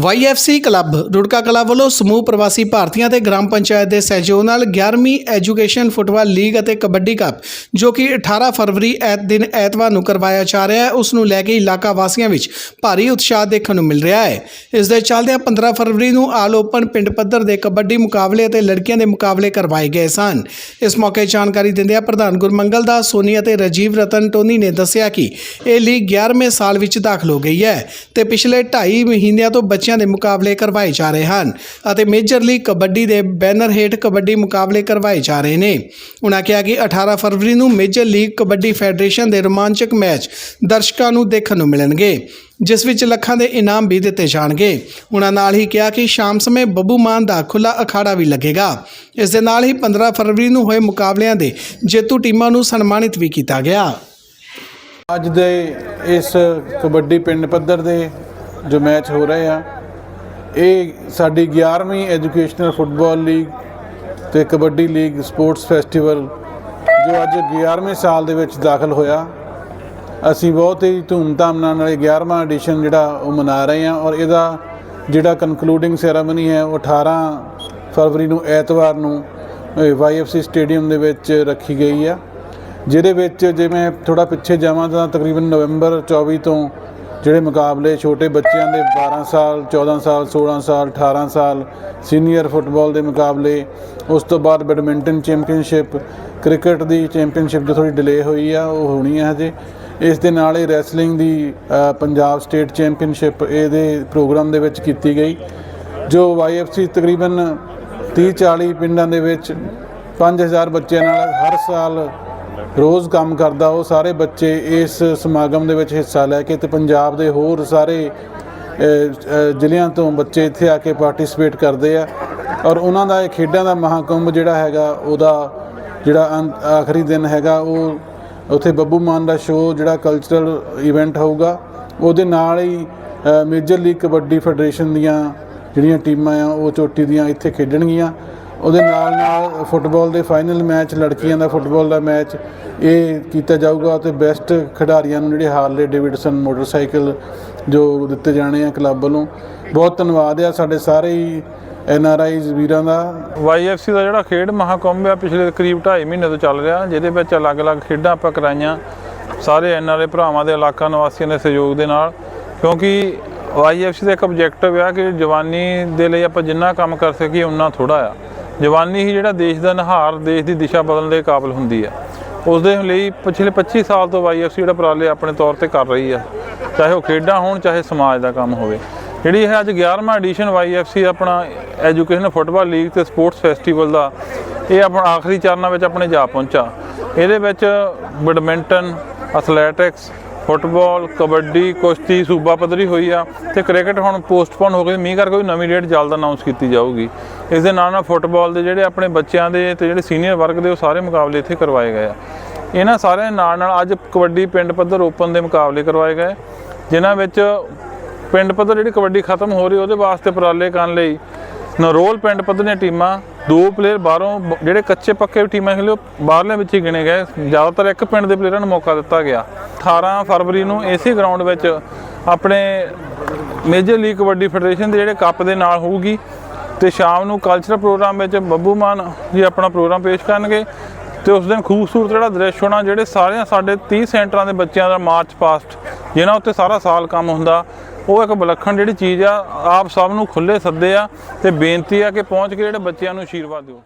YFC club, Rurka club ਵੱਲੋਂ ਸਮੂਹ ਪ੍ਰਵਾਸੀ ਭਾਰਤੀਆਂ ਤੇ ਗ੍ਰਾਮ ਪੰਚਾਇਤ ਦੇ ਸਹਿਯੋਗ ਨਾਲ 11ਵੀਂ ਐਜੂਕੇਸ਼ਨ ਫੁੱਟਬਾਲ ਲੀਗ ਅਤੇ ਕਬੱਡੀ ਕੱਪ, ਜੋ ਕਿ 18 ਫਰਵਰੀ ਐਤ ਦਿਨ ਐਤਵਾਰ ਨੂੰ ਕਰਵਾਇਆ ਜਾ ਰਿਹਾ ਹੈ, ਉਸ ਨੂੰ ਲੈ ਕੇ ਇਲਾਕਾ ਵਾਸੀਆਂ ਵਿੱਚ ਭਾਰੀ ਉਤਸ਼ਾਹ ਦੇਖਣ ਨੂੰ ਮਿਲ ਰਿਹਾ ਹੈ। ਇਸ ਦੇ ਚੱਲਦਿਆਂ 15 ਫਰਵਰੀ ਨੂੰ ਆਲ ਓਪਨ ਪਿੰਡ ਪੱਧਰ ਦੇ ਕਬੱਡੀ ਮੁਕਾਬਲੇ ਅਤੇ ਲੜਕੀਆਂ ਦੇ ਮੁਕਾਬਲੇ ਕਰਵਾਏ ਗਏ ਸਨ। ਇਸ ਮੌਕੇ ਜਾਣਕਾਰੀ ਦਿੰਦਿਆਂ ਪ੍ਰਧਾਨ ਗੁਰਮੰਗਲ ਦਾਸ, ਸੋਨੀ ਅਤੇ ਰਾਜੀਵ ਰਤਨ ਟੋਨੀ ਨੇ ਦੱਸਿਆ ਕਿ ਇਹ ਲੀਗ 11ਵੇਂ ਸਾਲ ਵਿੱਚ ਦਾਖਲ ਹੋ ਗਈ ਹੈ ਤੇ ਪਿਛਲੇ 2.5 ਮਹੀਨਿਆਂ ਤੋਂ ਬੱਚਿਆਂ ਦੇ ਮੁਕਾਬਲੇ ਕਰਵਾਏ ਜਾ ਰਹੇ ਹਨ ਅਤੇ ਮੇਜਰ ਲੀਗ ਕਬੱਡੀ ਦੇ ਬੈਨਰ ਹੇਠ ਕਬੱਡੀ ਮੁਕਾਬਲੇ ਕਰਵਾਏ ਜਾ ਰਹੇ ਨੇ। ਉਨ੍ਹਾਂ ਕਿਹਾ ਕਿ 18 ਫਰਵਰੀ ਨੂੰ ਮੇਜਰ ਲੀਗ ਕਬੱਡੀ ਫੈਡਰੇਸ਼ਨ ਦੇ ਰੋਮਾਂਚਕ ਮੈਚ ਦਰਸ਼ਕਾਂ ਨੂੰ ਦੇਖਣ ਨੂੰ ਮਿਲਣਗੇ, ਜਿਸ ਵਿੱਚ ਲੱਖਾਂ ਦੇ ਇਨਾਮ ਵੀ ਦਿੱਤੇ ਜਾਣਗੇ। ਉਨ੍ਹਾਂ ਨਾਲ ਹੀ ਕਿਹਾ ਕਿ ਸ਼ਾਮ ਸਮੇਂ ਬੱਬੂ ਮਾਨ ਦਾ ਖੁੱਲਾ ਅਖਾੜਾ ਵੀ ਲੱਗੇਗਾ। ਇਸ ਦੇ ਨਾਲ ਹੀ 15 ਫਰਵਰੀ ਨੂੰ ਹੋਏ ਮੁਕਾਬਲਿਆਂ ਦੇ ਜੇਤੂ ਟੀਮਾਂ ਨੂੰ ਸਨਮਾਨਿਤ ਵੀ ਕੀਤਾ ਗਿਆ। ਅੱਜ ਦੇ ਇਸ ਕਬੱਡੀ ਪਿੰਡ ਪੱਧਰ ਦੇ ਜੋ ਮੈਚ ਹੋ ਰਹੇ ਆ ਇਹ ਸਾਡੀ 11ਵੀਂ ਐਜੂਕੇਸ਼ਨਲ ਫੁੱਟਬਾਲ ਲੀਗ ਤੇ ਕਬੱਡੀ ਲੀਗ ਸਪੋਰਟਸ ਫੈਸਟੀਵਲ ਜੋ ਅੱਜ 11ਵੇਂ ਸਾਲ ਦੇ ਵਿੱਚ ਦਾਖਲ ਹੋਇਆ। ਅਸੀਂ ਬਹੁਤ ਹੀ ਧੂਮਧਾਮ ਨਾਲ ਇਹ 11ਵਾਂ ਐਡੀਸ਼ਨ ਜਿਹੜਾ ਉਹ ਮਨਾ ਰਹੇ ਹਾਂ ਔਰ ਇਹਦਾ ਜਿਹੜਾ ਕਨਕਲੂਡਿੰਗ ਸੈਰਾਮਨੀ ਹੈ ਉਹ 18 ਫਰਵਰੀ ਨੂੰ, ਐਤਵਾਰ ਨੂੰ ਵਾਈਐਫਸੀ ਸਟੇਡੀਅਮ ਦੇ ਵਿੱਚ ਰੱਖੀ ਗਈ ਆ। ਜਿਹਦੇ ਵਿੱਚ ਜੇ ਮੈਂ ਥੋੜਾ ਪਿੱਛੇ ਜਾਵਾਂ ਤਾਂ ਤਕਰੀਬਨ ਨਵੰਬਰ 24 ਤੋਂ ਜਿਹੜੇ ਮੁਕਾਬਲੇ ਛੋਟੇ ਬੱਚਿਆਂ ਦੇ 12 ਸਾਲ 14 ਸਾਲ 16 ਸਾਲ 18 ਸਾਲ ਸੀਨੀਅਰ ਫੁੱਟਬਾਲ ਦੇ ਮੁਕਾਬਲੇ, ਉਸ ਤੋਂ ਬਾਅਦ ਬੈਡਮਿੰਟਨ ਚੈਂਪੀਅਨਸ਼ਿਪ, ਕ੍ਰਿਕਟ ਦੀ ਚੈਂਪੀਅਨਸ਼ਿਪ ਜੋ ਥੋੜੀ ਡਿਲੇ ਹੋਈ ਆ, ਉਹ ਹੋਣੀ ਹੈ ਹਜੇ। ਇਸ ਦੇ ਨਾਲ ਹੀ ਰੈਸਲਿੰਗ ਦੀ ਪੰਜਾਬ ਸਟੇਟ ਚੈਂਪੀਅਨਸ਼ਿਪ ਇਹਦੇ ਪ੍ਰੋਗਰਾਮ ਦੇ ਵਿੱਚ ਕੀਤੀ ਗਈ, ਜੋ YFC ਤਕਰੀਬਨ 30 40 ਪਿੰਡਾਂ ਦੇ ਵਿੱਚ 5000 ਬੱਚਿਆਂ ਨਾਲ ਹਰ ਸਾਲ ਰੋਜ਼ ਕੰਮ ਕਰਦਾ, ਉਹ ਸਾਰੇ ਬੱਚੇ ਇਸ ਸਮਾਗਮ ਦੇ ਵਿੱਚ ਹਿੱਸਾ ਲੈ ਕੇ ਤੇ ਪੰਜਾਬ ਦੇ ਹੋਰ ਸਾਰੇ ਜ਼ਿਲ੍ਹਿਆਂ ਤੋਂ ਬੱਚੇ ਇੱਥੇ ਆ ਕੇ ਪਾਰਟਿਸਿਪੇਟ ਕਰਦੇ ਆ ਔਰ ਉਹਨਾਂ ਦਾ ਇਹ ਖੇਡਾਂ ਦਾ ਮਹਾਕੁੰਭ ਜਿਹੜਾ ਹੈਗਾ, ਉਹਦਾ ਜਿਹੜਾ ਅੰਤ- ਆਖਰੀ ਦਿਨ ਹੈਗਾ, ਉਹ ਉੱਥੇ ਬੱਬੂ ਮਾਨ ਦਾ ਸ਼ੋਅ ਜਿਹੜਾ ਕਲਚਰਲ ਇਵੈਂਟ ਹੋਊਗਾ, ਉਹਦੇ ਨਾਲ ਹੀ ਮੇਜਰ ਲੀਗ ਕਬੱਡੀ ਫੈਡਰੇਸ਼ਨ ਦੀਆਂ ਜਿਹੜੀਆਂ ਟੀਮਾਂ ਆ, ਉਹ ਚੋਟੀ ਦੀਆਂ ਇੱਥੇ ਖੇਡਣਗੀਆਂ। ਉਹਦੇ ਨਾਲ ਨਾਲ ਫੁੱਟਬਾਲ ਦੇ ਫਾਈਨਲ ਮੈਚ, ਲੜਕੀਆਂ ਦਾ ਫੁੱਟਬਾਲ ਦਾ ਮੈਚ, ਇਹ ਕੀਤਾ ਜਾਊਗਾ ਤੇ ਬੈਸਟ ਖਿਡਾਰੀਆਂ ਨੂੰ ਜਿਹੜੇ ਹਾਰਲੇ ਡੇਵਿਡਸਨ ਮੋਟਰਸਾਈਕਲ ਜੋ ਦਿੱਤੇ ਜਾਣੇ ਆ ਕਲੱਬ ਵੱਲੋਂ। ਬਹੁਤ ਧੰਨਵਾਦ ਆ ਸਾਡੇ ਸਾਰੇ ਹੀ ਐਨ ਆਰ ਆਈ ਵੀਰਾਂ ਦਾ। YFC ਦਾ ਜਿਹੜਾ ਖੇਡ ਮਹਾਕੁੰਭ ਆ, ਪਿਛਲੇ ਕਰੀਬ 2.5 ਮਹੀਨੇ ਤੋਂ ਚੱਲ ਰਿਹਾ, ਜਿਹਦੇ ਵਿੱਚ ਅਲੱਗ-ਅਲੱਗ ਖੇਡਾਂ ਆਪਾਂ ਕਰਾਈਆਂ। ਸਾਰੇ ਐੱਨ ਆਰ ਆਈ ਭਰਾਵਾਂ ਦੇ, ਇਲਾਕਾ ਨਿਵਾਸੀਆਂ ਦੇ ਸਹਿਯੋਗ ਦੇ ਨਾਲ। ਕਿਉਂਕਿ YFC ਦਾ ਇੱਕ ਆਬਜੈਕਟਿਵ ਆ ਕਿ ਜਵਾਨੀ ਦੇ ਲਈ ਆਪਾਂ ਜਿੰਨਾ ਕੰਮ ਕਰ ਸਕੀਏ ਉਨਾ ਥੋੜਾ ਆ। ਜਵਾਨੀ ਹੀ ਜਿਹੜਾ ਦੇਸ਼ ਦਾ ਨਿਹਾਰ, ਦੇਸ਼ ਦੀ ਦਿਸ਼ਾ ਬਦਲਣ ਦੇ ਕਾਬਿਲ ਹੁੰਦੀ ਆ। ਉਸ ਦੇ ਲਈ ਪਿਛਲੇ 25 ਸਾਲ ਤੋਂ YFC ਜਿਹੜਾ ਉਪਰਾਲੇ ਆਪਣੇ ਤੌਰ ਤੇ ਕਰ ਰਹੀ ਆ। ਚਾਹੇ ਉਹ ਖੇਡਾਂ ਹੋਣ, ਚਾਹੇ ਸਮਾਜ ਦਾ ਕੰਮ ਹੋਵੇ। ਜਿਹੜੀ ਇਹ ਅੱਜ 11ਵਾਂ ਐਡੀਸ਼ਨ YFC ਆਪਣਾ ਐਜੂਕੇਸ਼ਨ ਫੁੱਟਬਾਲ ਲੀਗ ਤੇ ਸਪੋਰਟਸ ਫੈਸਟੀਵਲ ਦਾ, ਇਹ ਆਪਣਾ ਆਖਰੀ ਚਰਨਾਂ ਵਿੱਚ ਆਪਣੇ ਜਾ ਪਹੁੰਚਾ। ਇਹਦੇ ਵਿੱਚ ਬੈਡਮਿੰਟਨ, ਐਥਲੈਟਿਕਸ, ਫੁੱਟਬਾਲ, ਕਬੱਡੀ, ਕੁਸ਼ਤੀ, ਸੂਬਾ ਪੱਧਰੀ ਹੋਈ ਆ। ਤੇ ਕ੍ਰਿਕਟ ਹੁਣ ਪੋਸਟਪੋਨ ਹੋ ਗਈ ਮੀਂਹ ਕਰਕੇ ਕੋਈ ਨਵੀਂ ਡੇਟ ਜਲਦ ਅਨਾਉਂਸ ਕੀਤੀ ਜਾਊਗੀ। ਇਸ ਦੇ ਨਾਲ ਨਾਲ ਫੁੱਟਬਾਲ ਦੇ ਜਿਹੜੇ ਆਪਣੇ ਬੱਚਿਆਂ ਦੇ ਤੇ ਜਿਹੜੇ ਸੀਨੀਅਰ ਵਰਗ ਦੇ ਉਹ ਸਾਰੇ ਮੁਕਾਬਲੇ ਇੱਥੇ ਕਰਵਾਏ ਗਏ ਆ। ਇਹਨਾਂ ਸਾਰਿਆਂ ਨਾਲ ਨਾਲ ਅੱਜ ਕਬੱਡੀ ਪਿੰਡ ਪੱਧਰ ਓਪਨ ਦੇ ਮੁਕਾਬਲੇ ਕਰਵਾਏ ਗਏ। ਜਿਨ੍ਹਾਂ ਵਿੱਚ ਪਿੰਡ ਪੱਧਰ ਜਿਹੜੀ ਕਬੱਡੀ ਖਤਮ ਹੋ ਰਹੀ ਉਹਦੇ ਵਾਸਤੇ ਉਪਰਾਲੇ ਕਰਨ ਲਈ ਨਰੋਲ ਪਿੰਡ ਪੱਧਰ ਦੀਆਂ ਟੀਮਾਂ, ਦੋ ਪਲੇਅਰ ਬਾਹਰੋਂ ਜਿਹੜੇ ਕੱਚੇ ਪੱਕੇ ਟੀਮਾਂ ਖੇਲੇ, ਉਹ ਬਾਹਰਲੇ ਵਿੱਚ ਹੀ ਗਿਣੇ ਗਏ। ਜ਼ਿਆਦਾਤਰ ਇੱਕ ਪਿੰਡ ਦੇ ਪਲੇਅਰਾਂ ਨੂੰ ਮੌਕਾ ਦਿੱਤਾ ਗਿਆ। 18 ਫਰਵਰੀ ਨੂੰ ਇਸੇ ਗਰਾਊਂਡ ਵਿੱਚ ਆਪਣੇ ਮੇਜਰ ਲੀਗ ਕਬੱਡੀ ਫੈਡਰੇਸ਼ਨ ਦੇ ਜਿਹੜੇ ਕੱਪ ਦੇ ਨਾਲ ਹੋਊਗੀ। ਤੇ ਸ਼ਾਮ ਨੂੰ ਕਲਚਰਲ ਪ੍ਰੋਗਰਾਮ ਵਿੱਚ ਬੱਬੂ ਮਾਨ ਜੀ ਆਪਣਾ ਪ੍ਰੋਗਰਾਮ ਪੇਸ਼ ਕਰਨਗੇ ਤੇ ਉਸ ਦਿਨ ਖੂਬਸੂਰਤ ਜਿਹੜਾ ਦ੍ਰਿਸ਼ ਹੋਣਾ, ਜਿਹੜੇ ਸਾਰਿਆਂ ਸਾਡੇ 30 ਸੈਂਟਰਾਂ ਦੇ ਬੱਚਿਆਂ ਦਾ ਮਾਰਚ ਪਾਸਟ ਜਿਹਨਾਂ ਉੱਤੇ ਸਾਰਾ ਸਾਲ ਕੰਮ ਹੁੰਦਾ, ਉਹ ਇੱਕ ਵਿਲੱਖਣ ਜਿਹੜੀ ਚੀਜ਼ ਆ, ਆਪ ਸਭ ਨੂੰ ਖੁੱਲੇ ਸੱਦੇ ਆ ਤੇ ਬੇਨਤੀ ਆ ਕਿ ਪਹੁੰਚ ਕੇ ਜਿਹੜੇ ਬੱਚਿਆਂ ਨੂੰ ਆਸ਼ੀਰਵਾਦ ਦਿਓ।